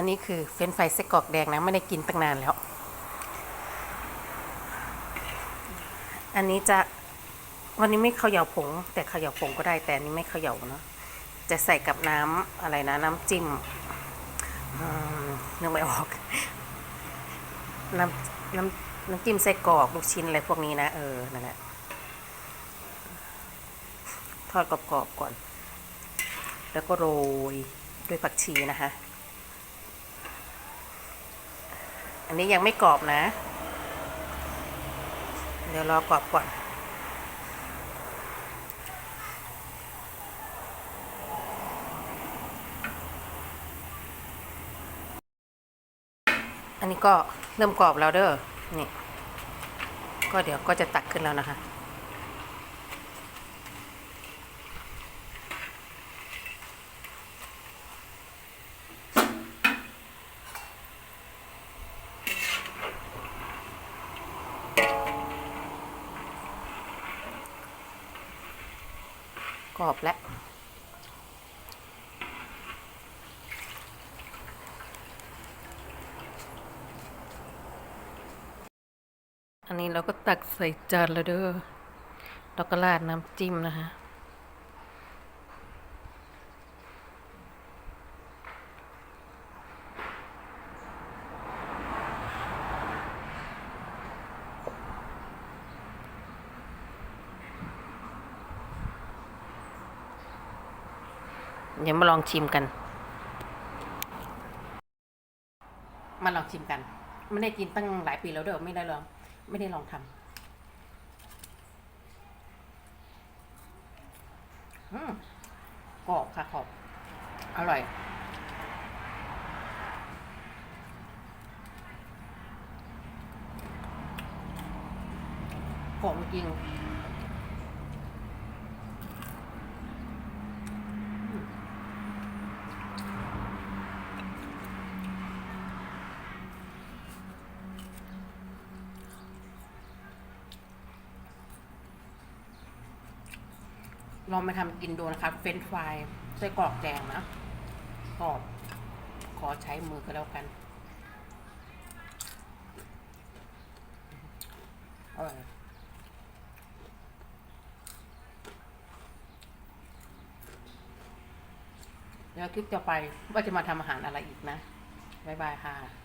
อันนี้คือเฟรนช์ฟรายไส้กรอกแดงนะ ไม่ได้กินตั้งนานแล้ว อันนี้จะวันนี้ไม่เขย่าผง แต่เขย่าผงก็ได้แต่อันนี้ไม่เขย่าเนาะจะใส่กับน้ำอะไรนะ น้ำจิ้มอืมนึกไม่ออก น้ำน้ำน้ำจิ้มไส้กรอกลูกชิ้นอะไรพวกนี้นะ เออนั่นแหละทอดกรอบๆก่อน แล้วก็โรยด้วยผักชีนะคะ อันนี้ยังไม่กรอบนะ เดี๋ยวรอกรอบก่อน อันนี้ก็เริ่มกรอบแล้วเด้อ นี่ ก็เดี๋ยวก็จะตักขึ้นแล้วนะคะ รอบแล้วอันนี้เราก็ตักใส่จานแล้วเด้อเราก็ราดน้ำจิ้มนะคะ เดี๋ยวมาลองชิมกัน มาลองชิมกัน ไม่ได้กินตั้งหลายปีแล้วเด้อไม่ได้ลอง ไม่ได้ลองทำอืมกรอบค่ะกรอบ อร่อยกรอบจริง ลองไปทำกินดูนะคะเฟรนช์ฟรายไส้กรอกแดงนะกรอบขอใช้มือก็แล้วกันอร่อยแล้วคลิปต่อไปว่าจะมาทำอาหารอะไรอีกนะ บ๊ายบายค่ะ